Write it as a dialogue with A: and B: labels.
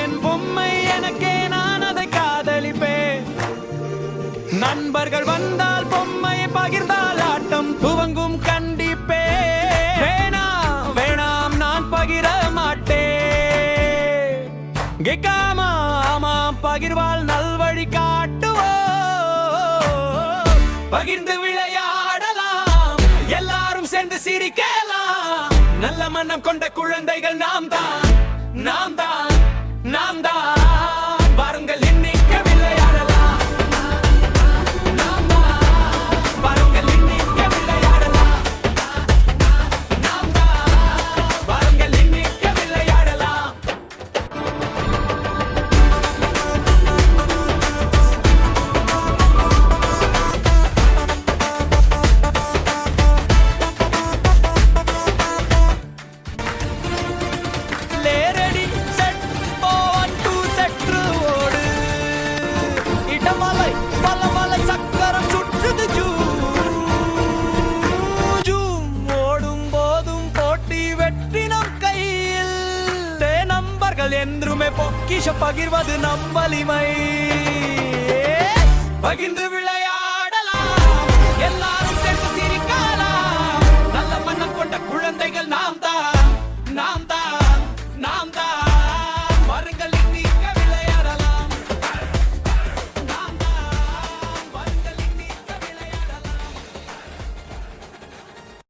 A: என் பொம்மை எனக்கே நான் அதை காதலிப்பேன். நண்பர்கள் வந்தால் பொம்மை பகிர்ந்தால் ஆட்டம் துவங்கும் கண்டிப்பே வேணாம் வேணாம் நான் பகிர மாட்டேன். கேட்காமா ஆமா பகிர்வால் நல்வழி காட்டுவோ பகிர்ந்து விளையாடலாம் எல்லாரும் சேர்ந்து சிரிக்கலாம். நல்ல மன்னம் கொண்ட குழந்தைகள் நாம் தான் நாம் நம்பர்கள் என்றுமே பொக்கிஷ பகிர்வது நம் வலிமை. பகிர்ந்து